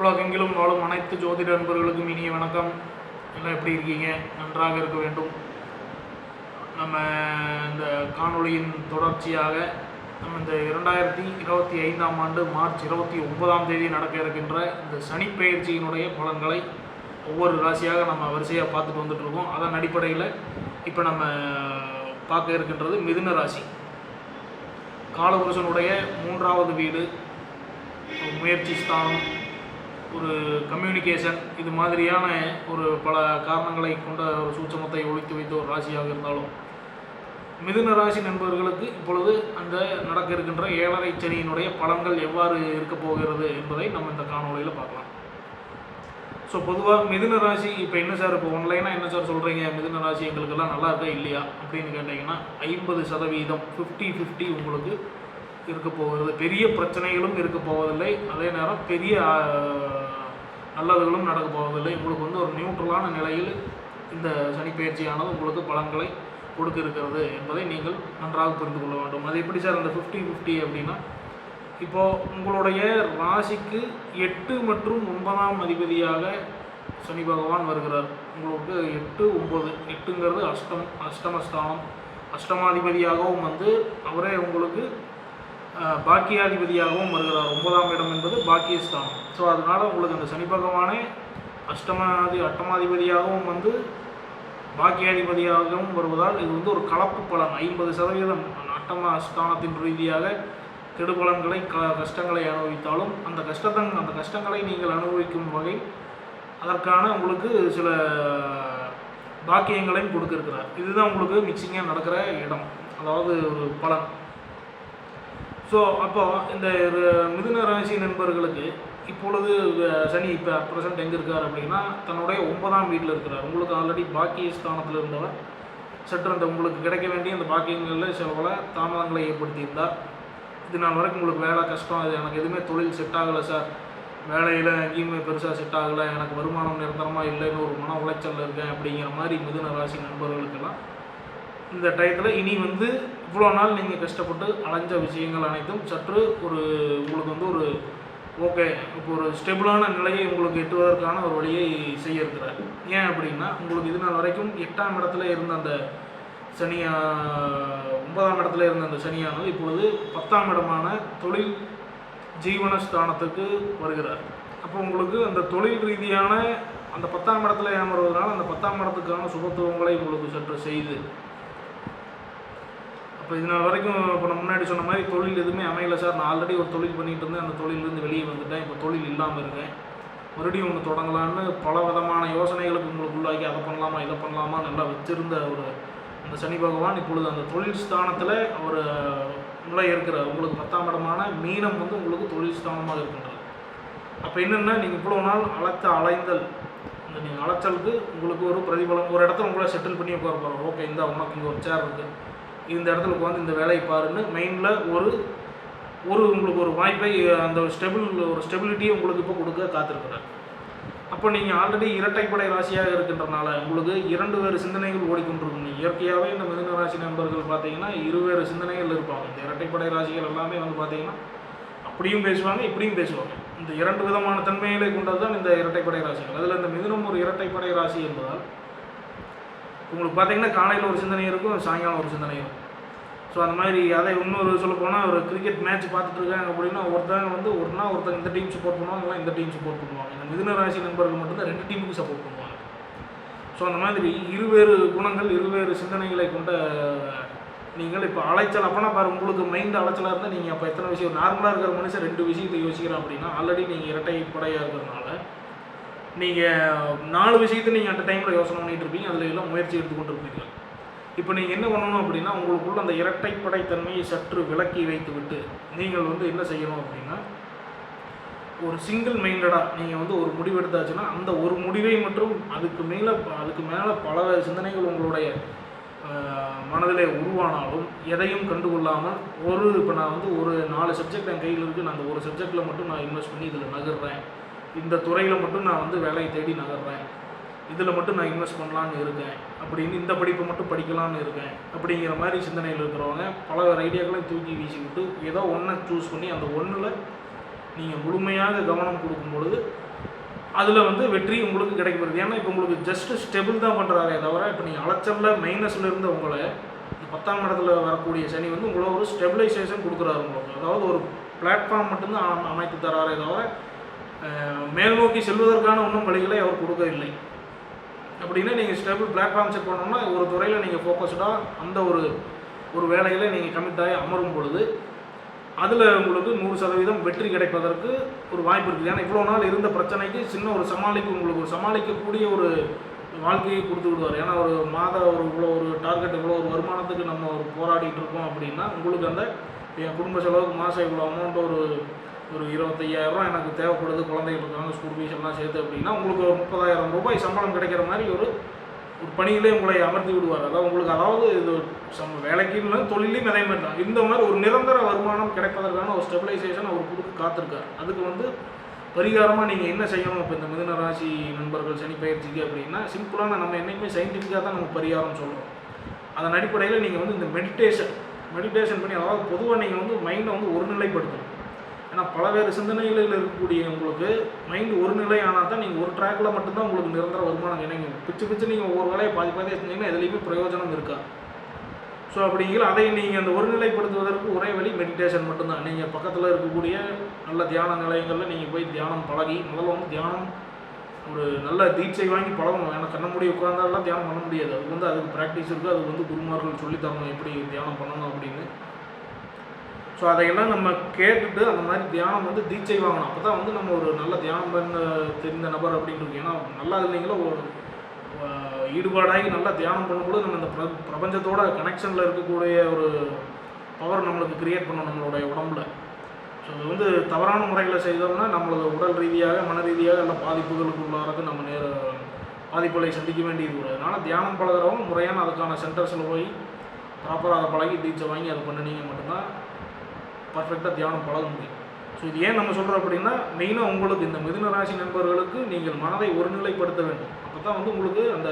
உலகெங்கிலும் வாழும் அனைத்து ஜோதிட நண்பர்களுக்கும் இனிய வணக்கம். எல்லாம் எப்படி இருக்கீங்க? நன்றாக இருக்க வேண்டும். நம்ம இந்த காணொளியின் தொடர்ச்சியாக நம்ம இந்த இரண்டாயிரத்தி இருபத்தி ஐந்தாம் ஆண்டு மார்ச் இருபத்தி ஒன்பதாம் தேதி நடக்க இருக்கின்ற இந்த சனி பலன்களை ஒவ்வொரு ராசியாக நம்ம வரிசையாக பார்த்துட்டு வந்துட்டு இருக்கோம். அதன் அடிப்படையில் இப்போ நம்ம பார்க்க இருக்கின்றது மிதுன ராசி. காலபுருஷனுடைய மூன்றாவது வீடு முயற்சி ஸ்தானம் ஒரு கம்யூனிகேஷன் இது மாதிரியான ஒரு பல காரணங்களை கொண்ட ஒரு சூட்சமத்தை ஒழித்து வைத்த ஒரு ராசியாக இருந்தாலும் மிதுன ராசி நண்பர்களுக்கு இப்பொழுது அந்த நடக்க இருக்கின்ற ஏழரை சனியினுடைய பலன்கள் எவ்வாறு இருக்க போகிறது என்பதை நம்ம இந்த காணொலியில் பார்க்கலாம். ஸோ பொதுவாக மிதுன ராசி இப்போ என்ன சார் இப்போ ஒன்லைனாக என்ன சார் சொல்கிறீங்க மிதுன ராசி எங்களுக்கெல்லாம் நல்லா இருக்கா இல்லையா? அப்படின்னு கேட்டிங்கன்னா ஐம்பது சதவீதம் ஃபிஃப்டி ஃபிஃப்டி உங்களுக்கு இருக்க போகிறது. பெரிய பிரச்சனைகளும் இருக்க போவதில்லை. அதே நேரம் பெரிய நல்லதுகளும் நடக்க போவதில்லை. உங்களுக்கு வந்து ஒரு நியூட்ரலான நிலையில் இந்த சனிப்பயிற்சியானது உங்களுக்கு பலன்களை கொடுக்க இருக்கிறது என்பதை நீங்கள் நன்றாக புரிந்து கொள்ள வேண்டும். அது எப்படி சார் அந்த ஃபிஃப்டி ஃபிஃப்டி அப்படின்னா இப்போது உங்களுடைய ராசிக்கு எட்டு மற்றும் ஒன்பதாம் அதிபதியாக சனி பகவான் வருகிறார். உங்களுக்கு எட்டு ஒம்பது எட்டுங்கிறது அஷ்டம் அஷ்டமஸ்தானம். அஷ்டமாதிபதியாகவும் வந்து அவரே உங்களுக்கு பாக்கியாதிபதியாகவும் வருகிறார். ஒன்பதாம் இடம் என்பது பாக்கியஸ்தானம். ஸோ அதனால் உங்களுக்கு அந்த சனி பகவானே அஷ்டமாதி அட்டமாதிபதியாகவும் வந்து பாக்கியாதிபதியாகவும் வருவதால் இது வந்து ஒரு கலப்பு பலன். ஐம்பது சதவீதம் அட்டம ஸ்தானத்தின் ரீதியாக கெடுபலன்களை க கஷ்டங்களை அனுபவித்தாலும் அந்த கஷ்டத்தன் அந்த கஷ்டங்களை நீங்கள் அனுபவிக்கும் வகை அதற்கான உங்களுக்கு சில பாக்கியங்களையும் கொடுக்கிருக்கிறார் இதுதான் உங்களுக்கு மிக்சிங்காக நடக்கிற இடம். அதாவது ஒரு பலன். ஸோ அப்போ இந்த ஒரு மிதுன ராசி நண்பர்களுக்கு இப்பொழுது சனி இப்போ ப்ரெசன்ட் எங்கே இருக்கார் அப்படின்னா தன்னுடைய ஒன்பதாம் வீட்டில் இருக்கிறார். உங்களுக்கு ஆல்ரெடி பாக்கிய ஸ்தானத்தில் இருந்தவர். சற்று அந்த உங்களுக்கு கிடைக்க வேண்டிய அந்த பாக்கியங்களில் சில பல தாமதங்களை ஏற்படுத்தியிருந்தார் இது நாள் வரைக்கும் உங்களுக்கு வேலை கஷ்டம் இது எனக்கு எதுவுமே தொழில் செட் ஆகலை சார் வேலையில் எங்கேயுமே பெருசாக செட் ஆகலை. எனக்கு வருமானம் நிரந்தரமாக இல்லைன்னு ஒரு மன உளைச்சலில் இருக்கேன் அப்படிங்கிற மாதிரி மிதுன ராசி நண்பர்களுக்கெல்லாம் இந்த டயத்தில் இனி வந்து இவ்வளோ நாள் நீங்கள் கஷ்டப்பட்டு அலைஞ்ச விஷயங்கள் அனைத்தும் சற்று ஒரு உங்களுக்கு வந்து ஒரு ஓகே இப்போ ஒரு ஸ்டெபிளான நிலையை உங்களுக்கு எட்டுவதற்கான ஒரு வழியை செய்ய இருக்கிறார் ஏன் அப்படின்னா உங்களுக்கு இது நாள் வரைக்கும் எட்டாம் இடத்துல இருந்த அந்த சனியா ஒன்பதாம் இடத்துல இருந்த அந்த சனியானது இப்பொழுது பத்தாம் இடமான தொழில் ஜீவனஸ்தானத்துக்கு வருகிறார். அப்போ உங்களுக்கு அந்த தொழில் ரீதியான அந்த பத்தாம் இடத்துல ஏமறுவதனால அந்த பத்தாம் இடத்துக்கான சுபத்துவங்களை உங்களுக்கு சற்று செய்து இப்போ இது நாள் வரைக்கும் இப்போ நான் முன்னாடி சொன்ன மாதிரி தொழில் எதுவுமே அமையல சார். நான் ஆல்ரெடி ஒரு தொழில் பண்ணிட்டு இருந்தேன். அந்த தொழிலிருந்து வெளியே வந்துட்டேன். இப்போ தொழில் இல்லாமல் இருக்கேன். மறுபடியும் ஒன்று தொடங்கலான்னு பல விதமான யோசனைகளுக்கு உங்களுக்கு உள்ளாக்கி அதை பண்ணலாமா இதை பண்ணலாமா நல்லா வச்சிருந்த ஒரு அந்த சனி பகவான் இப்பொழுது அந்த தொழில் ஸ்தானத்தில் அவர் நிலை இருக்கிற உங்களுக்கு பத்தாம் இடமான மீனம் வந்து உங்களுக்கு தொழில் ஸ்தானமாக இருக்கின்றது. அப்போ என்னென்னா நீங்கள் இவ்வளோ நாள் அழைத்த அலைந்தல். அந்த நீங்கள் அலைச்சலுக்கு உங்களுக்கு ஒரு பிரதிபலம் ஒரு இடத்துல உங்களை செட்டில் பண்ணி உட்கார போகிறோம் ஓகே இந்த உனக்கு இங்கே ஒரு சேர் இருக்குது இந்த இடத்துல உட்காந்து இந்த வேலையை பாருன்னு மைண்டில் ஒரு ஒரு உங்களுக்கு ஒரு வாய்ப்பை அந்த ஸ்டெபிள் ஒரு ஸ்டெபிலிட்டியை உங்களுக்கு இப்போ கொடுக்க காத்திருக்கிறார். அப்போ நீங்கள் ஆல்ரெடி இரட்டைப்படை ராசியாக இருக்கின்றனால உங்களுக்கு இரண்டு வேறு சிந்தனைகள் ஓடிக்கொண்டிருக்கும் இயற்கையாகவே இந்த மிதன ராசி நண்பர்கள் பார்த்தீங்கன்னா இருவேறு சிந்தனைகள் இருப்பாங்க. இந்த இரட்டைப்படை ராசிகள் எல்லாமே வந்து பார்த்தீங்கன்னா அப்படியும் பேசுவாங்க இப்படியும் பேசுவாங்க. இந்த இரண்டு விதமான தன்மைகளை கொண்டது தான் இந்த இரட்டைப்படை ராசிகள். அதில் இந்த மிதுனம் ஒரு இரட்டைப்படை ராசி என்பதால் உங்களுக்கு பார்த்தீங்கன்னா காலையில் ஒரு சிந்தனை இருக்கும் சாயங்காலம் ஒரு சிந்தனை இருக்கும். ஸோ அந்த மாதிரி அதை இன்னொரு சொல்ல போனால் ஒரு கிரிக்கெட் மேட்ச் பார்த்துட்டு இருக்காங்க அப்படின்னா ஒருத்தங்க வந்து ஒரு நாள் ஒருத்தங்க இந்த டீம் சப்போர்ட் பண்ணுவாங்க இல்லை இந்த டீம் சப்போர்ட் பண்ணுவாங்க. இந்த மிதுன ராசி நண்பர்கள் மட்டும்தான் ரெண்டு டீமுக்கு சப்போர்ட் பண்ணுவாங்க. ஸோ அந்த மாதிரி இருவேறு குணங்கள் இருவேறு சிந்தனைகளை கொண்ட நீங்கள் இப்போ அலைச்சல் அப்போனா பாரு உங்களுக்கு மைண்ட் அலைச்சலாக இருந்தால் நீங்கள் அப்போ எத்தனை விஷயம் நார்மலாக இருக்கிற மனுஷன் ரெண்டு விஷயத்தை யோசிக்கிறோம் அப்படின்னா ஆல்ரெடி நீங்கள் இரட்டை படையாக இருக்கிறதுனால நீங்கள் நாலு விஷயத்தை நீங்கள் அந்த டைமில் யோசனை பண்ணிட்டு இருப்பீங்க. அதில் எல்லாம் முயற்சி எடுத்துக்கொண்டு இருப்பீங்க இப்போ நீங்கள் என்ன பண்ணணும் அப்படின்னா உங்களுக்குள்ள அந்த இரட்டைப்படை தன்மையை சற்று விலக்கி வைத்து விட்டு நீங்கள் வந்து என்ன செய்யணும் அப்படின்னா ஒரு சிங்கிள் மைண்டடாக நீங்கள் வந்து ஒரு முடிவு எடுத்தாச்சுன்னா அந்த ஒரு முடிவை மட்டும் அதுக்கு மேலே அதுக்கு மேலே பல சிந்தனைகள் உங்களுடைய மனதிலே உருவானாலும் எதையும் கண்டுகொள்ளாமல் ஒரு இப்போ நான் வந்து ஒரு நாலு சப்ஜெக்ட் என் கையில் இருக்குது நான் அந்த ஒரு சப்ஜெக்டில் மட்டும் நான் இன்வெஸ்ட் பண்ணி இதில் நகர்றேன். இந்த துறையில் மட்டும் நான் வந்து வேலையை தேடி நகர்றேன். இதில் மட்டும் நான் இன்வெஸ்ட் பண்ணலான்னு இருக்கேன். அப்படின்னு இந்த படிப்பை மட்டும் படிக்கலான்னு இருக்கேன். அப்படிங்கிற மாதிரி சிந்தனையில் இருக்கிறவங்க பல ஐடியாக்களையும் தூக்கி வீசி விட்டு ஏதோ ஒன்றை சூஸ் பண்ணி அந்த ஒன்றில் நீங்கள் முழுமையாக கவனம் கொடுக்கும் பொழுது அதில் வந்து வெற்றி உங்களுக்கு கிடைக்கப்படுது ஏன்னா இப்போ உங்களுக்கு ஜஸ்ட் ஸ்டெபிள் தான் பண்ணுறாரே தவிர இப்போ நீங்கள் அலைச்சலில் மைனஸில் இருந்த உங்களை பத்தாம் இடத்துல வரக்கூடிய சனி வந்து உங்களை ஒரு ஸ்டெபிலைசேஷன் கொடுக்குறாரு உங்களுக்கு. அதாவது ஒரு பிளாட்ஃபார்ம் மட்டும்தான் அமைத்து தராரே தவிர மேல் நோக்கி செல்வதற்கான ஒன்றும் வழிகளை அவர் கொடுக்கவில்லை. அப்படின்னா நீங்கள் ஸ்டேபிள் பிளாட்ஃபார்ம் செக் பண்ணோம்னா ஒரு துறையில் நீங்கள் ஃபோக்கஸ்டாக அந்த ஒரு ஒரு வேலையில் நீங்கள் கமிட்டாகி ஆகி அமரும் பொழுது அதில் உங்களுக்கு நூறு சதவீதம் வெற்றி கிடைப்பதற்கு ஒரு வாய்ப்பு இருக்குது. ஏன்னா இவ்வளோ நாள் இருந்த பிரச்சனைக்கு சின்ன ஒரு சமாளிப்பு உங்களுக்கு ஒரு சமாளிக்கக்கூடிய ஒரு வாழ்க்கையை கொடுத்து விடுவார். ஏன்னா ஒரு மாத ஒரு இவ்வளோ ஒரு டார்கெட் இவ்வளோ ஒரு வருமானத்துக்கு நம்ம ஒரு போராடிட்டு இருக்கோம் அப்படின்னா உங்களுக்கு அந்த என் குடும்ப செலவுக்கு மாதம் இவ்வளோ அமௌண்ட் ஒரு ஒரு இருபத்தையாயிரம் எனக்கு தேவைப்படுது குழந்தைகள் இருக்காங்க ஸ்கூல் ஃபீஸ் எல்லாம் சேர்த்து அப்படின்னா உங்களுக்கு ஒரு முப்பதாயிரம் ரூபாய் சம்பளம் கிடைக்கிற மாதிரி ஒரு ஒரு பணியிலே உங்களை அமர்த்தி விடுவார். அதாவது உங்களுக்கு அதாவது இது சம் வேலைக்குன்னு தொழிலையும் அதே மாதிரி தான். இந்த மாதிரி ஒரு நிரந்தர வருமானம் கிடைப்பதற்கான ஒரு ஸ்டெபிலைசேஷன் அவர் கொடுத்து காத்திருக்கார். அதுக்கு வந்து பரிகாரமாக நீங்கள் என்ன செய்யணும்? இப்போ இந்த மிதுன ராசி நண்பர்கள் சனி பயிற்சிக்கு அப்படின்னா சிம்பிளான நம்ம என்றைக்குமே சயின்டிஃபிக்காக தான் நம்ம பரிகாரம் சொல்கிறோம் அதன் அடிப்படையில் நீங்கள் வந்து இந்த மெடிடேஷன் மெடிடேஷன் பண்ணி அதாவது பொதுவாக நீங்கள் வந்து மைண்டை வந்து ஒருநிலைப்படுத்தணும். ஏன்னா பலவேறு சிந்தனைகளில் இருக்கக்கூடிய உங்களுக்கு மைண்ட் ஒரு நிலை ஆனால் தான் நீங்கள் ஒரு ட்ராக்ல மட்டும்தான் உங்களுக்கு நிரந்தர வருமானம் இணைங்க பிச்சு பிச்சு நீங்கள் ஒவ்வொரு வேலையை பாதி பாதியாக செஞ்சீங்கன்னா எதுலேயுமே பிரயோஜனம் இருக்கா ஸோ அப்படிங்கிற அதை நீங்கள் அந்த ஒருநிலைப்படுத்துவதற்கு ஒரே வழி மெடிடேஷன் மட்டும்தான். நீங்கள் பக்கத்தில் இருக்கக்கூடிய நல்ல தியான நிலையங்களில் நீங்கள் போய் தியானம் பழகி முதல்ல வந்து தியானம் ஒரு நல்ல தீட்சை வாங்கி பழகணும். ஏன்னா கண்ண முடிய உட்கார்ந்தாலாம் தியானம் பண்ண முடியாது. அது வந்து அதுக்கு ப்ராக்டிஸ் இருக்குது அது வந்து குருமார்கள் சொல்லித் தரணும் எப்படி தியானம் பண்ணணும் அப்படின்னு. ஸோ அதையெல்லாம் நம்ம கேட்டுட்டு அந்த மாதிரி தியானம் வந்து தீட்சை வாங்கணும். அப்போ தான் வந்து நம்ம ஒரு நல்ல தியானம் பண்ண தெரிந்த நபர் அப்படின்னு ஏன்னா நல்லா இல்லைங்களா ஒரு ஈடுபாடாகி நல்லா தியானம் பண்ணும்போது நம்ம இந்த பிரபஞ்சத்தோட கனெக்ஷனில் இருக்கக்கூடிய ஒரு பவர் நம்மளுக்கு கிரியேட் பண்ணணும் நம்மளுடைய உடம்புல. ஸோ இது வந்து தவறான முறையில் செய்தோம்னா நம்மளது உடல் ரீதியாக மன ரீதியாக எல்லாம் பாதிப்புகளுக்கு உள்ளாரது நம்ம நேர பாதிப்புகளை சந்திக்க வேண்டியது கூட அதனால் தியானம் பழகிறவங்க முறையான அதுக்கான சென்டர்ஸில் போய் ப்ராப்பராக அதை பழகி டீச்சர் வாங்கி அதை பண்ணினீங்க மட்டும்தான் பர்ஃபெக்டாக தியானம் பழக முடியும். ஸோ இது ஏன் நம்ம சொல்கிறோம் அப்படின்னா மெயினாக உங்களுக்கு இந்த மிதுன ராசி நண்பர்களுக்கு நீங்கள் மனதை ஒருநிலைப்படுத்த வேண்டும். அப்போ தான் வந்து உங்களுக்கு அந்த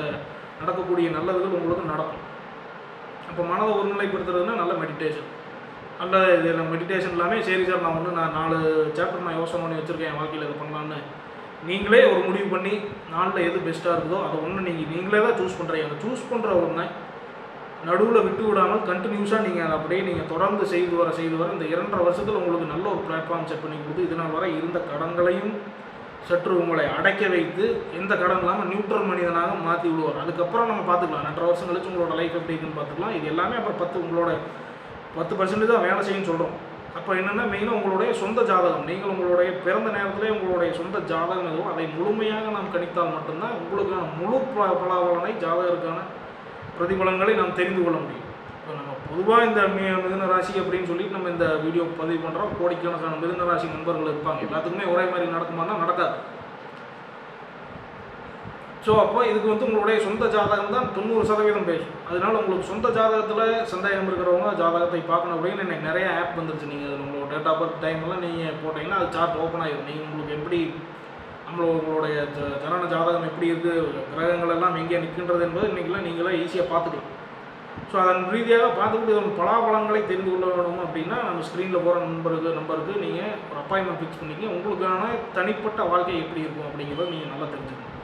நடக்கக்கூடிய நல்லதுகள் உங்களுக்கு நடக்கும். அப்போ மனதை ஒருநிலைப்படுத்துறதுனா நல்ல மெடிடேஷன் நல்ல இதில் மெடிடேஷன் எல்லாமே சரி சார் நான் ஒன்று நான் நாலு சாப்டர் நான் யோசனை பண்ணி வச்சுருக்கேன் என் வாழ்க்கையில் இதை பண்ணலான்னு நீங்களே ஒரு முடிவு பண்ணி நாளில் எது பெஸ்ட்டாக இருக்குதோ அதை ஒன்று நீங்கள் நீங்களே தான் சூஸ் பண்ணுறீங்க அந்த சூஸ் பண்ணுற ஒன்று நடுவில் விட்டு விடாமல் கண்டினியூஸாக நீங்கள் அதை அப்படியே நீங்கள் தொடர்ந்து செய்து வர செய்து வர இந்த இரண்டரை வருஷத்தில் உங்களுக்கு நல்ல ஒரு பிளாட்ஃபார்ம் செட் பண்ணி கொடுத்து இதனால் வரை இருந்த கடன்களையும் சற்று உங்களை அடைக்க வைத்து எந்த கடன் இல்லாமல் நியூட்ரல் மனிதனாக மாற்றி விடுவார். அதுக்கப்புறம் நம்ம பார்த்துக்கலாம். ரெண்டரை வருஷம் கழிச்சு உங்களோட லைஃப் எப்படி இருக்குன்னு பார்த்துக்கலாம். இது எல்லாமே அப்புறம் பத்து உங்களோட பத்து பர்சன்டேஜ் தான் வேலை செய்யுன்னு சொல்கிறோம் அப்போ என்னென்னா மெயினாக உங்களுடைய சொந்த ஜாதகம். நீங்கள் உங்களுடைய பிறந்த நேரத்திலே உங்களுடைய சொந்த ஜாதகம் எதுவும் அதை முழுமையாக நாம் கணித்தால் மட்டும்தான் உங்களுக்கான முழு ப- பலாபலனை ஜாதகருக்கான பிரதிபலன்களை நாம் தெரிந்து கொள்ள முடியும். இப்போ நம்ம பொதுவாக இந்த மி- மிதுன ராசி அப்படின்னு சொல்லி நம்ம இந்த வீடியோ பதிவு பண்ணுறோம் கோடிக்கணக்கான மிதன ராசி நண்பர்கள் இருப்பாங்க. எல்லாத்துக்குமே ஒரே மாதிரி நடக்குமானா நடக்காது. ஸோ அப்போ இதுக்கு வந்து உங்களுடைய சொந்த ஜாதகம் தான் தொண்ணூறு சதவீதம் பேசும். அதனால உங்களுக்கு சொந்த ஜாதகத்தில் சந்தேகம் இருக்கிறவங்க ஜாதகத்தை பார்க்கணும் அப்படின்னு எனக்கு நிறைய ஆப் வந்துருச்சு. நீங்கள் உங்களோட டேட் ஆஃப் பர்த் டைம்லாம் நீங்கள் போட்டிங்கன்னா அது சார்ட் ஓப்பன் ஆகிடும் நீங்கள் உங்களுக்கு எப்படி நம்மள உங்களுடைய ஜனன ஜாதகம் எப்படி இருக்குது கிரகங்கள் எல்லாம் எங்கே நிற்கின்றது என்பது இன்றைக்கெல்லாம் நீங்களே ஈஸியாக பார்த்துக்கலாம். ஸோ அதன் ரீதியாக பார்த்துக்கிட்டு இதன் பலாபலங்களை தெரிந்து கொள்ள வேணும் அப்படின்னா நம்ம ஸ்க்ரீனில் போகிற நம்பருக்கு நம்பருக்கு நீங்கள் ஒரு அப்பாயின்மெண்ட் ஃபிக்ஸ் பண்ணிக்க உங்களுக்கான தனிப்பட்ட வாழ்க்கை எப்படி இருக்கும் அப்படிங்கிறத நீங்கள் நல்லா தெரிஞ்சுக்கணும்.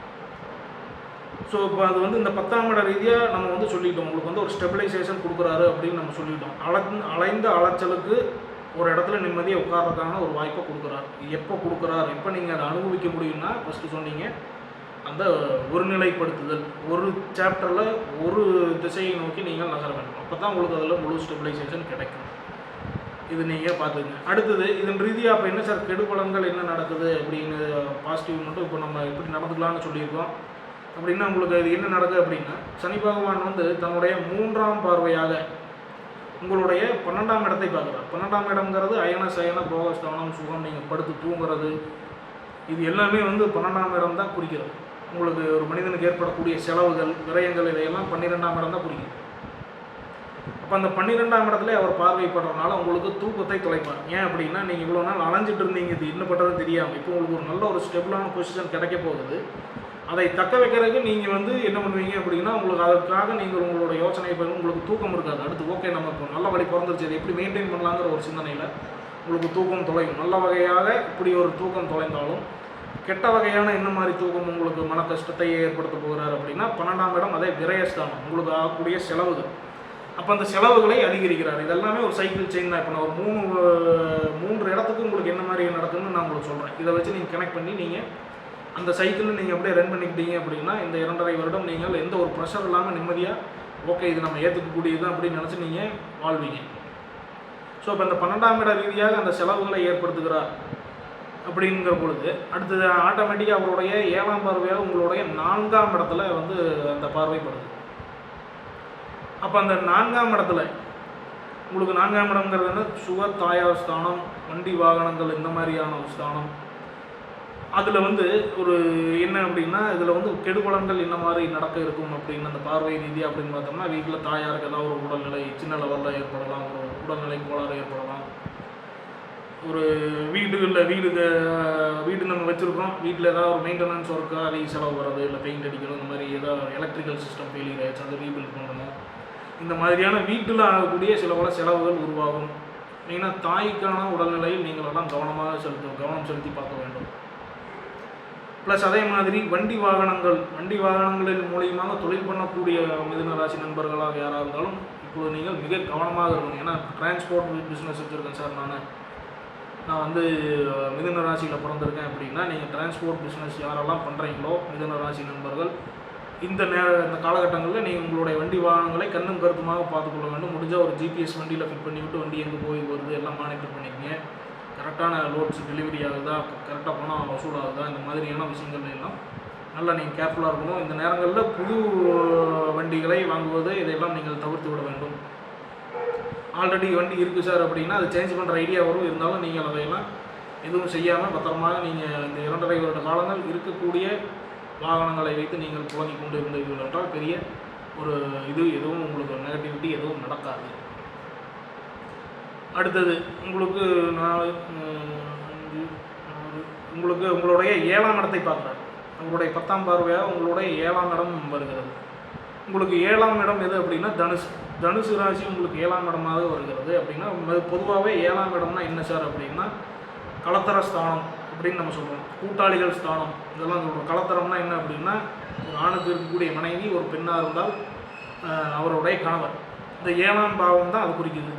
ஸோ இப்போ அது வந்து இந்த பத்தாம் இட ரீதியாக நம்ம வந்து சொல்லிட்டோம். உங்களுக்கு வந்து ஒரு ஸ்டெபிலைசேஷன் கொடுக்குறாரு அப்படின்னு நம்ம சொல்லிட்டோம். அலைந்து அலைந்த அலைச்சலுக்கு ஒரு இடத்துல நிம்மதியாக உட்கார்றதுக்கான ஒரு வாய்ப்பை கொடுக்குறாரு. எப்போ கொடுக்குறாரு? எப்போ நீங்கள் அதை அனுபவிக்க முடியும்னா ஃபஸ்ட்டு சொன்னீங்க அந்த ஒருநிலைப்படுத்துதல். ஒரு சாப்டரில் ஒரு திசையை நோக்கி நீங்கள் நகர வேண்டும். அப்போ தான் உங்களுக்கு அதில் முழு ஸ்டெபிலைசேஷன் கிடைக்கும். இது நீங்கள் பார்த்துங்க அடுத்தது இதன் ரீதியாக அப்போ என்ன சார் கெடுபலன்கள் என்ன நடக்குது அப்படின்னு பாசிட்டிவ் மட்டும் இப்போ நம்ம எப்படி நடந்துக்கலாம்னு சொல்லியிருக்கோம். அப்படின்னா உங்களுக்கு இது என்ன நடக்குது அப்படின்னா சனி பகவான் வந்து தன்னுடைய மூன்றாம் பார்வையாக உங்களுடைய பன்னெண்டாம் இடத்தை பார்க்குறார் பன்னெண்டாம் இடம்ங்கிறது அயன சயன போகஸ்தானம் சுகம் நீங்கள் படுத்து தூங்குறது இது எல்லாமே வந்து பன்னெண்டாம் இடம் தான் குறிக்கிறது. உங்களுக்கு ஒரு மனிதனுக்கு ஏற்படக்கூடிய செலவுகள் விரயங்கள் இதையெல்லாம் பன்னிரெண்டாம் இடம் தான் குறிக்கும். அப்போ அந்த பன்னிரெண்டாம் இடத்துல அவர் பார்வைப்படுறதுனால உங்களுக்கு தூக்கத்தை தொலைப்பார். ஏன் அப்படின்னா நீங்கள் இவ்வளோ நாள் அலைஞ்சிட்டு இருந்தீங்க இது என்ன பண்ணுறது தெரியாமல் இப்போ உங்களுக்கு ஒரு நல்ல ஒரு ஸ்டெபிளான பொசிஷன் கிடைக்க போகுது. அதை தக்க வைக்கிறதுக்கு நீங்கள் வந்து என்ன பண்ணுவீங்க அப்படின்னா உங்களுக்கு அதற்காக நீங்கள் உங்களோட யோசனை பண்ணி உங்களுக்கு தூக்கம் இருக்காது. அடுத்து ஓகே நம்ம இப்போ நல்ல வழி பிறந்துருச்சு. அதை எப்படி மெயின்டைன் பண்ணலாங்கிற ஒரு சிந்தனையில் உங்களுக்கு தூக்கம் தொலையும். நல்ல வகையாக இப்படி ஒரு தூக்கம் தொலைந்தாலும் கெட்ட வகையான என்ன மாதிரி தூக்கம் உங்களுக்கு மன கஷ்டத்தை ஏற்படுத்த போகிறார் அப்படின்னா பன்னெண்டாம் இடம் அதே விரயஸ்தானம். உங்களுக்கு ஆகக்கூடிய செலவுகள். அப்போ அந்த செலவுகளை அதிகரிக்கிறார். இதெல்லாமே ஒரு சைக்கிள் செயின் தான். இப்போ நான் ஒரு மூணு மூன்று இடத்துக்கு உங்களுக்கு என்ன மாதிரி நடக்குதுன்னு நான் உங்களுக்கு சொல்கிறேன் இதை வச்சு நீங்கள் கனெக்ட் பண்ணி நீங்கள் அந்த சைக்கிளில் நீங்கள் அப்படியே ரன் பண்ணிக்கிட்டீங்க அப்படின்னா இந்த இரண்டரை வருடம் நீங்கள் எந்த ஒரு ப்ரெஷர் இல்லாமல் நிம்மதியாக ஓகே இது நம்ம ஏற்றுக்கக்கூடியது அப்படின்னு நினச்சி நீங்கள் வாழ்வீங்க. ஸோ இப்போ இந்த பன்னெண்டாம் இட ரீதியாக அந்த செலவுகளை ஏற்படுத்துகிறார் அப்படிங்கிற பொழுது அடுத்தது ஆட்டோமேட்டிக்காக அவருடைய ஏழாம் பார்வையாக உங்களுடைய நான்காம் இடத்துல வந்து அந்த பார்வைப்படுது அப்போ அந்த நான்காம் இடத்துல உங்களுக்கு நான்காம் இடம்ங்கிறது வந்து சுக தாயார் ஸ்தானம் வண்டி வாகனங்கள் இந்த மாதிரியான ஒரு ஸ்தானம். அதில் வந்து ஒரு என்ன அப்படின்னா இதில் வந்து கெடுபலன்கள் என்ன மாதிரி நடக்க இருக்கும் அப்படின்னு அந்த பார்வை ரீதி அப்படின்னு பார்த்தோம்னா வீட்டில் தாயாருக்கு ஏதாவது ஒரு உடல்நிலை சின்ன லெவலில் ஏற்படலாம் ஒரு உடல்நிலை கோளாறு ஏற்படலாம். ஒரு வீடுகளில் வீடு வீடு நம்ம வச்சுருக்கோம் வீட்டில் ஏதாவது ஒரு மெயின்டெனன்ஸ் ஒர்க்கு அதிக செலவு வர்றது இல்லை பெயிண்ட் அடிக்கணும் இந்த மாதிரி ஏதாவது எலக்ட்ரிக்கல் சிஸ்டம் ஃபெயிலியர் ஆயிடுச்சு அதை ரீபில்ட் பண்ணணும். இந்த மாதிரியான வீட்டில் ஆகக்கூடிய சில பல செலவுகள் உருவாகும். மெயினாக தாய்க்கான உடல்நிலையில் நீங்கள் எல்லாம் கவனமாக செலுத்த கவனம் செலுத்தி பார்க்க வேண்டும். ப்ளஸ் அதே மாதிரி வண்டி வாகனங்கள் வண்டி வாகனங்களின் மூலியமாக தொழில் பண்ணக்கூடிய மிதுன ராசி நண்பர்களாக யாராக இருந்தாலும் இப்போது நீங்கள் மிக கவனமாக இருக்கணும். ஏன்னா டிரான்ஸ்போர்ட் பிஸ்னஸ் வச்சுருக்கேன் சார் நான். நான் வந்து மிதுன ராசியில் பிறந்திருக்கேன் அப்படின்னா நீங்கள் டிரான்ஸ்போர்ட் பிஸ்னஸ் யாரெல்லாம் பண்ணுறீங்களோ மிதுன ராசி நண்பர்கள் இந்த நேர இந்த காலகட்டங்களில் நீங்கள் உங்களுடைய வண்டி வாகனங்களை கண்ணும் கருத்துமாக பார்த்துக்கொள்ள வேண்டும். முடிஞ்சால் ஒரு ஜிபிஎஸ் வண்டியில் ஃபிட் பண்ணிவிட்டு வண்டி எங்கே போய் வருது எல்லாம் மானிட்டர் பண்ணிக்கங்க. கரெக்டான லோட்ஸ் டெலிவரி ஆகுதா? கரெக்டாக பணம் வசூல் ஆகுதா இந்த மாதிரியான விஷயங்கள் எல்லாம் நல்லா நீங்கள் கேர்ஃபுல்லாக இருக்கணும். இந்த நேரங்களில் புது வண்டிகளை வாங்குவது இதையெல்லாம் நீங்கள் தவிர்த்து விட வேண்டும். ஆல்ரெடி வண்டி இருக்குது சார் அப்படின்னா அது சேஞ்ச் பண்ணுற ஐடியா வரும். இருந்தாலும் நீங்கள் அதையெல்லாம் எதுவும் செய்யாமல் பத்திரமாக நீங்கள் இந்த இரண்டரை வருட காலங்கள் இருக்கக்கூடிய வாகனங்களை வைத்து நீங்கள் புழங்கி கொண்டு இருந்தீர்கள் என்றால் பெரிய ஒரு இது எதுவும் உங்களுக்கு நெகட்டிவிட்டி எதுவும் நடக்காது. அடுத்தது உங்களுக்கு நாலு அஞ்சு ஆறு உங்களுக்கு உங்களுடைய ஏழாம் இடத்தை பார்க்குறாரு. உங்களுடைய பத்தாம் பார்வையாக உங்களுடைய ஏழாம் இடம் வருகிறது. உங்களுக்கு ஏழாம் இடம் எது அப்படின்னா தனுசு. தனுசு ராசி உங்களுக்கு ஏழாம் இடமாக வருகிறது. அப்படின்னா பொதுவாகவே ஏழாம் இடம்னா என்ன சார் அப்படின்னா கலத்தர ஸ்தானம் அப்படின்னு நம்ம சொல்கிறோம் கூட்டாளிகள் ஸ்தானம். இதெல்லாம் சொல்கிறோம் கலத்தரம்னா என்ன அப்படின்னா ஒரு ஆணுக்கு இருக்கக்கூடிய மனைவி ஒரு பெண்ணாக இருந்தால் அவருடைய கணவர். இந்த ஏழாம் பாவம் தான் அது குறிக்குது.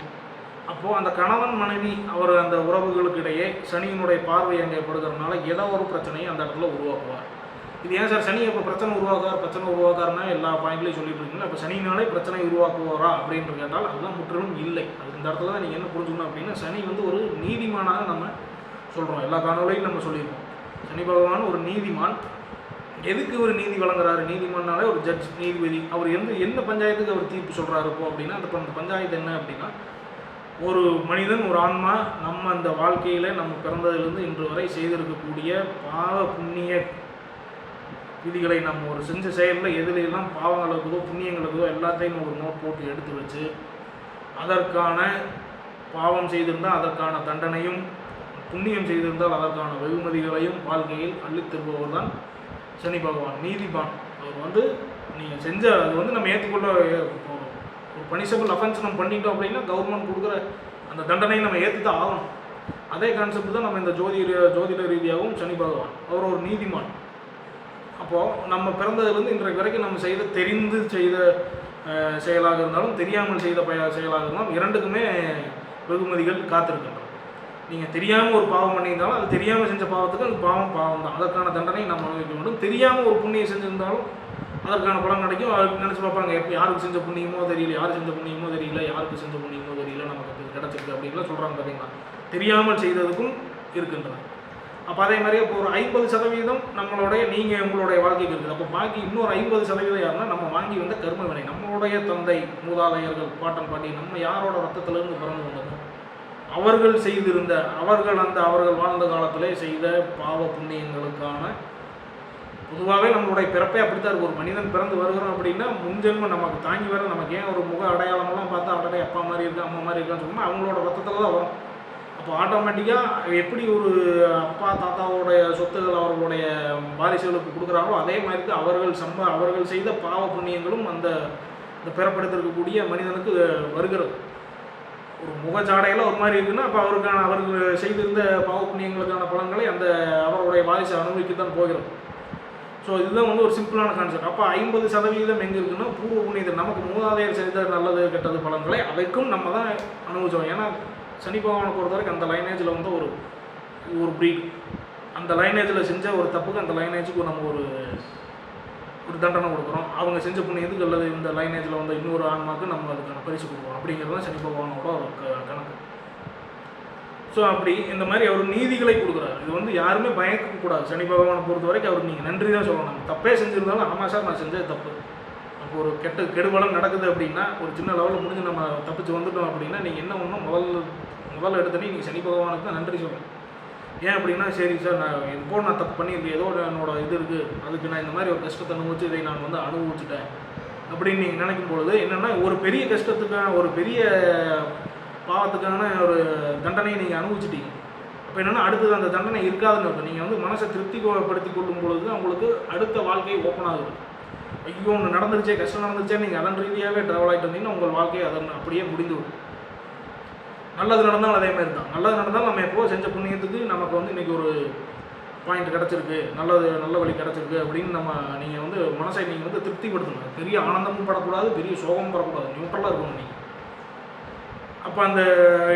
அப்போது அந்த கணவன் மனைவி அவர் அந்த உறவுகளுக்கு இடையே சனியினுடைய பார்வை அங்கே படுகிறதுனால ஏதோ ஒரு பிரச்சனையை அந்த இடத்துல உருவாக்குவார். இது ஏன் சார்? சனி இப்போ பிரச்சனை உருவாக்குவார் பிரச்சனை உருவாக்காருன்னா எல்லா பாயிண்ட்லையும் சொல்லிட்டு இருக்கீங்களா இப்போ சனினாலே பிரச்சனை உருவாக்குவாரா அப்படின்னு கேட்டால் அதுதான் முற்றிலும் இல்லை. அது இந்த இடத்துல தான் நீங்கள் என்ன புரிஞ்சுக்கணும் அப்படின்னா சனி வந்து ஒரு நீதிமானாக நம்ம சொல்கிறோம் எல்லா காணொலையும் நம்ம சொல்லியிருக்கோம். சனி பகவான் ஒரு நீதிமான். எதுக்கு ஒரு நீதி வழங்குறாரு? நீதிமன்றனாலே ஒரு ஜட்ஜ் நீதிபதி. அவர் எந்த எந்த பஞ்சாயத்துக்கு அவர் தீர்ப்பு சொல்கிறாருப்போ அப்படின்னா அந்த அந்த பஞ்சாயத்து என்ன அப்படின்னா ஒரு மனிதன் ஒரு ஆன்மா நம்ம அந்த வாழ்க்கையில் நம்ம பிறந்ததுலேருந்து இன்று வரை செய்திருக்கக்கூடிய பாவ புண்ணிய விதிகளை நம்ம ஒரு செஞ்ச செயலில் எதுலாம் பாவங்கள் இருக்குதோ புண்ணியங்கள் இருக்குதோ எல்லாத்தையும் ஒரு நோட் போட்டு எடுத்து வச்சு அதற்கான பாவம் செய்திருந்தால் அதற்கான தண்டனையும் புண்ணியம் செய்திருந்தால் அதற்கான வெகுமதிகளையும் வாழ்க்கையில் அள்ளித்திருப்பவர் தான் சனி பகவான் நீதிபான் அவர் வந்து நீங்கள் செஞ்ச அது வந்து நம்ம ஏற்றுக்கொள்ள ஒரு பனிசபிள் பனிஷபிள் அஃபென்ஸ் நம்ம பண்ணிட்டோம் அப்படின்னா கவர்மெண்ட் கொடுக்குற அந்த தண்டனையை நம்ம ஏற்று தான் ஆகணும். அதே கான்செப்ட் தான் நம்ம இந்த ஜோதி ஜோதிட ரீதியாகவும் சனி பகவான் அவர் ஒரு நீதிமான். அப்போது நம்ம பிறந்ததுலேருந்து இன்றைக்கு வரைக்கும் நம்ம செய்த தெரிந்து செய்த செயலாக இருந்தாலும் தெரியாமல் செய்த பய செயலாக இருந்தாலும் இரண்டுக்குமே வெகுமதிகள் காத்திருக்கின்றன. நீங்கள் தெரியாமல் ஒரு பாவம் பண்ணியிருந்தாலும் அது தெரியாமல் செஞ்ச பாவத்துக்கு அது பாவம் பாவம் தான் அதற்கான தண்டனை நம்ம அனுபவிக்க வேண்டும். தெரியாமல் ஒரு புண்ணியம் செஞ்சிருந்தாலும் அதற்கான படம் கிடைக்கும். நினச்சி பார்ப்பாங்க எப்போ யாருக்கு செஞ்ச புண்ணியமோ தெரியல யார் செஞ்ச புண்ணியமோ தெரியல யாருக்கு செஞ்ச புண்ணியமோ தெரியல நமக்கு கிடச்சிருக்கு அப்படின்லாம் சொல்கிறாங்க பார்த்தீங்களா தெரியாமல் செய்ததுக்கும் இருக்கின்றன. அப்போ அதே மாதிரி இப்போ ஒரு ஐம்பது சதவீதம் நம்மளுடைய நீங்கள் உங்களுடைய வாழ்க்கைக்கு இருக்குது. அப்போ பாக்கி இன்னொரு ஐம்பது சதவீதம் யாருன்னா நம்ம வாங்கி வந்த கர்ம வினை. நம்மளுடைய தந்தை மூதாதையர்கள் பாட்டன் பாட்டி நம்ம யாரோட ரத்தத்திலிருந்து பிறந்து வந்தது அவர்கள் செய்திருந்த அவர்கள் அந்த அவர்கள் வாழ்ந்த காலத்திலே செய்த பாவ புண்ணியங்களுக்கான பொதுவாகவே நம்மளுடைய பிறப்பே அப்படித்தான் இருக்கும். ஒரு மனிதன் பிறந்து வருகிறோம் அப்படின்னா முன்ஜென்மம் நமக்கு தாங்கி வர நமக்கு ஏன் ஒரு முக அடையாளமெல்லாம் பார்த்தா அவருடைய அப்பா மாதிரி இருக்கு அம்மா மாதிரி இருக்கான்னு சொன்னால் அவங்களோட ரத்தத்தில் தான் வரும். அப்போ ஆட்டோமேட்டிக்காக எப்படி ஒரு அப்பா தாத்தாவோடைய சொத்துகள் அவர்களுடைய வாரிசுகளுக்கு கொடுக்குறாங்களோ அதே மாதிரி தான் அவர்கள் சம்ப அவர்கள் செய்த பாவ புண்ணியங்களும் அந்த இந்த பிறப்படுத்திருக்கக்கூடிய மனிதனுக்கு வருகிறது. ஒரு முகச்சாடையில் ஒரு மாதிரி இருக்குன்னா அப்போ அவருக்கான அவர்கள் செய்திருந்த பாவ புண்ணியங்களுக்கான பலன்களை அந்த அவருடைய வாரிசு வாரிசு அனுபவிக்கத்தான் போகிறது. ஸோ இதுதான் வந்து ஒரு சிம்பிளான கான்செப்ட் அப்போ ஐம்பது சதவீதம் எங்கே இருக்குன்னா பூர்வ புண்ணியத்தில் நமக்கு மூதாதையர் செய்த நல்லது கெட்டது பலன்களை அதைக்கும் நம்ம தான் அனுபவிச்சோம். ஏன்னா சனி பகவானை பொறுத்த வரைக்கும் அந்த லைனேஜில் வந்து ஒரு ஒரு ப்ரீட் அந்த லைனேஜில் செஞ்ச ஒரு தப்புக்கு அந்த லைனேஜுக்கு நம்ம ஒரு ஒரு தண்டனை கொடுக்குறோம். அவங்க செஞ்ச புண்ணியத்துக்கு அல்லது இந்த லைனேஜில் வந்து இன்னொரு ஆன்மாக்கு நம்ம அதுக்கான பரிசு கொடுக்குறோம் அப்படிங்கிறது தான் சனி பகவானோட ஒரு கணக்கு. ஸோ அப்படி இந்த மாதிரி அவர் நீதிகளை கொடுக்குறாரு. இது வந்து யாருமே பயக்கக்கூடாது சனி பகவானை பொறுத்த வரைக்கும் அவர் நீங்கள் நன்றி தான் சொல்லணும். நம்ம தப்பே செஞ்சுருந்தாலும் ஆமாம் சார் நான் செஞ்சது தப்பு. அப்போ ஒரு கெட்ட கெடுபலம் நடக்குது அப்படின்னா ஒரு சின்ன லெவலில் முடிஞ்சு நம்ம தப்பிச்சு வந்துட்டோம் அப்படின்னா நீங்கள் என்ன ஒன்றும் முதல் முதல்ல எடுத்தனே நீங்கள் சனி பகவானுக்கு தான் நன்றி சொல்லணும். ஏன் அப்படின்னா சரி சார் நான் இப்போ நான் தப்பு பண்ணியிருக்கேன். ஏதோ என்னோட இது இருக்குது அதுக்கு நான் இந்த மாதிரி ஒரு கஷ்டத்தை அனுபவிச்சு இதை நான் வந்து அனுபவிச்சுட்டேன். அப்படின்னு நீங்கள் நினைக்கும் பொழுது என்னென்னா ஒரு பெரிய கஷ்டத்துக்கான ஒரு பெரிய பாவத்துக்கான ஒரு தண்டனையை நீங்கள் அனுபவிச்சிட்டீங்க. அப்போ என்னென்னா அடுத்தது அந்த தண்டனை இருக்காதுன்னு அர்த்தம். நீங்கள் வந்து மனசை திருப்திப்படுத்தி கொள்ளும் பொழுது உங்களுக்கு அடுத்த வாழ்க்கை ஓப்பன் ஆகுது. ஐயோ ஒன்று நடந்துருச்சே கஷ்டம் நடந்துச்சே நீங்கள் அதன் ரீதியாகவே ட்ராவல் ஆகிட்டு வந்தீங்கன்னா உங்கள் வாழ்க்கையை அதன் அப்படியே முடிந்துவிடும். நல்லது நடந்தாலும் அதே மாதிரி தான். நல்லது நடந்தாலும் நம்ம எப்போ செஞ்ச புண்ணியத்துக்கு நமக்கு வந்து இன்றைக்கி ஒரு பாயிண்ட் கிடச்சிருக்கு. நல்லது நல்ல வழி கிடச்சிருக்கு அப்படின்னு நம்ம நீங்கள் வந்து மனசை நீங்கள் வந்து திருப்திப்படுத்தணும். பெரிய ஆனந்தமும் படக்கூடாது பெரிய சோகமும் படக்கூடாது. நியூட்ரலாக இருக்கணும் நீங்கள் அப்போ அந்த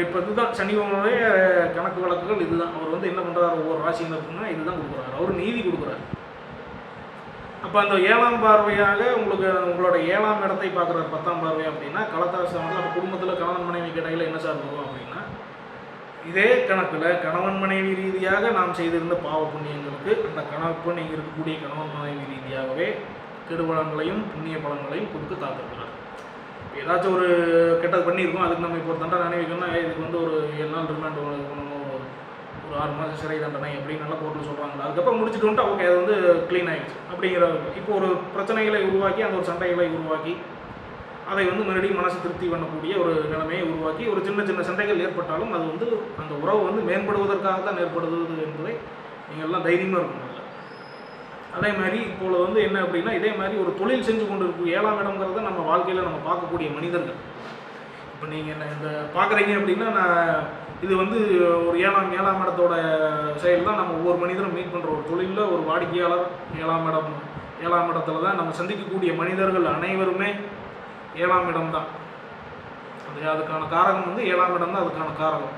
இப்போ இதுதான் சனிவனுடைய கணக்கு வழக்குகள் இதுதான். அவர் வந்து என்ன பண்ணுறாரு ஒவ்வொரு ராசியினருக்குன்னா இதுதான் கொடுக்குறாரு. அவர் நீதி கொடுக்குறாரு. அப்போ அந்த ஏழாம் பார்வையாக உங்களுக்கு உங்களோட ஏழாம் இடத்தை பார்க்குறாரு பத்தாம் பார்வை அப்படின்னா கலத்தாசம் வந்து நம்ம குடும்பத்தில் கணவன் மனைவி இடையில என்ன சார் வரும் அப்படின்னா இதே கணக்கில் கணவன் மனைவி ரீதியாக நாம் செய்திருந்த பாவ புண்ணியங்களுக்கு அந்த கணக்கு நீங்கள் இருக்கக்கூடிய கணவன் மனைவி ரீதியாகவே கெடுபலங்களையும் புண்ணிய பலன்களையும் கொடுத்து தாத்திருக்கிறார் ஏதாச்சும் ஒரு கெட்டது பண்ணியிருக்கோம் அதுக்கு நம்ம இப்போ ஒரு தண்டனை அணிவிக்கணும்னா இதுக்கு வந்து ஒரு ஏழு நாள் ரிமாண்ட் பண்ணணும் ஒரு ஆறு மாதம் சிறை தண்டனை அப்படின்னு நல்லா கோர்ட்டில் சொல்கிறாங்க அதுக்கப்புறம் முடிச்சுட்டு வந்துட்டு ஓகே அது வந்து க்ளீன் ஆகிடுச்சு அப்படிங்கிற இப்போ ஒரு பிரச்சனைகளை உருவாக்கி அந்த ஒரு சண்டைகளை உருவாக்கி அதை வந்து மறுபடியும் மனசு திருப்தி பண்ணக்கூடிய ஒரு நிலைமையை உருவாக்கி ஒரு சின்ன சின்ன சண்டைகள் ஏற்பட்டாலும் அது வந்து அந்த உறவு வந்து மேம்படுவதற்காக தான் ஏற்படுது என்பதை நீங்கள் எல்லாம் தைரியமாக இருக்கணும். அதே மாதிரி இப்போ வந்து என்ன அப்படின்னா இதே மாதிரி ஒரு தொழில் செஞ்சு கொண்டு இருக்கும் ஏழாம் இடம்ங்கிறத நம்ம வாழ்க்கையில் நம்ம பார்க்கக்கூடிய மனிதர்கள். இப்போ நீங்கள் என்ன இந்த பார்க்குறீங்க அப்படின்னா நான் இது வந்து ஒரு ஏழாம் ஏழாம் இடத்தோட செயல் தான். நம்ம ஒவ்வொரு மனிதரும் மீட் பண்ணுற ஒரு தொழிலில் ஒரு வாடிக்கையாளர் ஏழாம் இடம் ஏழாம் இடத்துல தான் நம்ம சந்திக்கக்கூடிய மனிதர்கள் அனைவருமே ஏழாம் இடம் தான். அது அதுக்கான காரகம் வந்து ஏழாம் இடம் தான் அதுக்கான காரகம்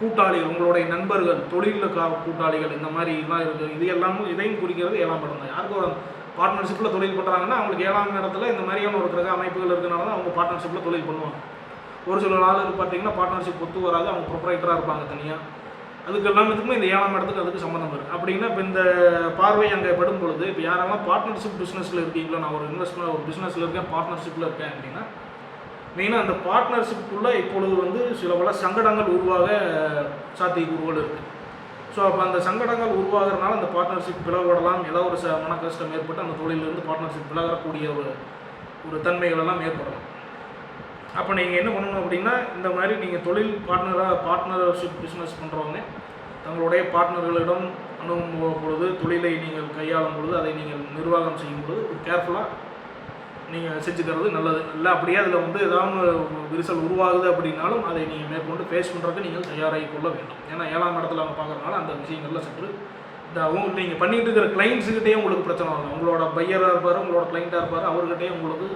கூட்டாளிகள் உங்களுடைய நண்பர்கள் தொழிலில் கூட்டாளிகள் இந்த மாதிரிலாம் இருக்குது இது எல்லாமும் இதையும் குறிக்கிறது ஏழாம் இடம் தான். யாருக்கும் ஒரு பார்ட்னர்ஷிப்பில் தொழில் பண்ணுறாங்கன்னா அவங்களுக்கு ஏழாம் இடத்துல இந்த மாதிரியான ஒரு கிரக அமைப்புகள் இருக்கனால தான் அவங்க பார்ட்னர்ஷிப்பில் தொழில் பண்ணுவாங்க. ஒரு சில ஆளுக்கு பார்த்தீங்கன்னா பார்ட்னர்ஷிப் ஒத்து வராது. அவங்க ப்ரொப்ரைட்டராக இருப்பாங்க தனியாக அதுக்கு எல்லாத்துக்குமே இந்த ஏழாம் இடத்துக்கு அதுக்கு சம்மந்தம் இருக்குது அப்படின்னா இப்போ இந்த பார்வை அங்கே படும் பொழுது இப்போ யாரெல்லாம் பார்ட்னர்ஷிப் பிஸ்னஸில் இருக்கீங்களோ நான் ஒரு இன்வெஸ்ட்மெண்ட் ஒரு பிஸ்னஸில் இருக்கேன் பார்ட்னர்ஷிப்பில் இருக்கேன் அப்படின்னா மெயினாக அந்த பார்ட்னர்ஷிப்புக்குள்ளே இப்பொழுது வந்து சில பல சங்கடங்கள் உருவாக சாத்தியக்கூறுகள் இருக்குது ஸோ அப்போ அந்த சங்கடங்கள் உருவாகிறதுனால அந்த பார்ட்னர்ஷிப் பிளவுபடலாம் ஏதோ ஒரு ச மன கஷ்டம் ஏற்பட்டு அந்த தொழிலிருந்து பார்ட்னர்ஷிப் விலகக்கூடிய ஒரு ஒரு தன்மைகள் எல்லாம் ஏற்படலாம். அப்போ நீங்கள் என்ன பண்ணணும் அப்படின்னா இந்த மாதிரி நீங்கள் தொழில் பார்ட்னராக பார்ட்னர்ஷிப் பிஸ்னஸ் பண்ணுறவங்க தங்களுடைய பார்ட்னர்களிடம் அணுகும் பொழுது தொழிலை நீங்கள் கையாளும் பொழுது அதை நீங்கள் நிர்வாகம் செய்யும் பொழுது கேர்ஃபுல்லாக நீங்கள் செஞ்சு தரது நல்லது. இல்லை அப்படியே அதில் வந்து ஏதாவது விரிசல் உருவாகுது அப்படின்னாலும் அதை நீங்கள் மேற்கொண்டு ஃபேஸ் பண்ணுறதுக்கு நீங்கள் தயாராகி கொள்ள வேண்டும். ஏன்னா ஏழாம் இடத்துல அவங்க பார்க்குறதுனால அந்த விஷயங்கள்லாம் சற்று இதாகவும் நீங்கள் பண்ணிகிட்டு இருக்கிற கிளைண்ட்ஸுக்கிட்டே உங்களுக்கு பிரச்சனை வரும் உங்களோட பையராக இருப்பார் உங்களோட கிளைண்ட்டாக இருப்பார் அவர்கிட்டயே உங்களுக்கு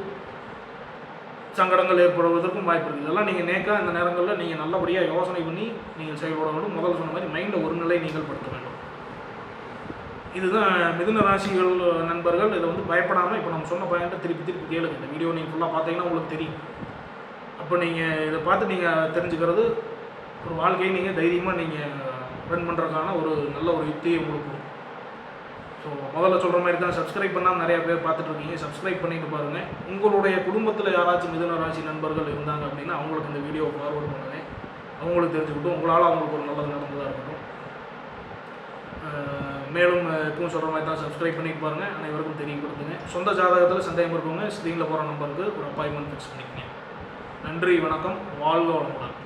சங்கடங்கள் ஏற்படுவதற்கும் வாய்ப்பு இருக்குது. இதெல்லாம் நீங்கள் நேக்காக இந்த நேரங்களில் நீங்கள் நல்லபடியாக யோசனை பண்ணி நீங்கள் செயல்பட வேண்டும். முதல்ல சொன்ன மாதிரி மைண்டை ஒரு நிலை நீங்கள் படுத்த வேண்டும் இதுதான் மிதுன ராசிகள் நண்பர்கள். இதை வந்து பயப்படாமல் இப்போ நம்ம சொன்ன பயன்ட்டு திருப்பி திருப்பி கேளுங்க. இந்த வீடியோ நீங்கள் ஃபுல்லாக பார்த்தீங்கன்னா உங்களுக்கு தெரியும். அப்போ நீங்கள் இதை பார்த்து நீங்கள் தெரிஞ்சுக்கிறது ஒரு வாழ்க்கையை நீங்கள் தைரியமாக நீங்கள் ரன் பண்ணுறதுக்கான ஒரு நல்ல ஒரு யுக்தியை உங்களுக்கு கொடுக்கும். ஸோ முதல்ல சொல்கிற மாதிரி தான் சப்ஸ்கிரைப் பண்ணாமல் நிறையா பேர் பார்த்துட்ருக்கீங்க சப்ஸ்கிரைப் பண்ணிட்டு பாருங்கள் உங்களுடைய குடும்பத்தில் யாராச்சும் மிதுன ராசி நண்பர்கள் இருந்தாங்க அப்படின்னா அவங்களுக்கு இந்த வீடியோ ஃபார்வர்ட் பண்ணுங்க அவங்களுக்கு தெரிஞ்சுக்கிட்டும் உங்களால் அவங்களுக்கு ஒரு நல்லது நடந்ததாக இருக்கட்டும். மேலும் அஹ் எப்பவும் சொல்கிற மாதிரி தான் சப்ஸ்கிரைப் பண்ணிட்டு பாருங்கள் அனைவருக்கும் தெரியப்படுத்துங்க. சொந்த ஜாதகத்தில் சந்தேகம் இருக்கவங்க ஸ்க்ரீனில் போகிற நம்பருக்கு ஒரு அப்பாயின்மெண்ட் ஃபிக்ஸ் பண்ணிக்கங்க. நன்றி வணக்கம். வாழ்க வளமுடன்.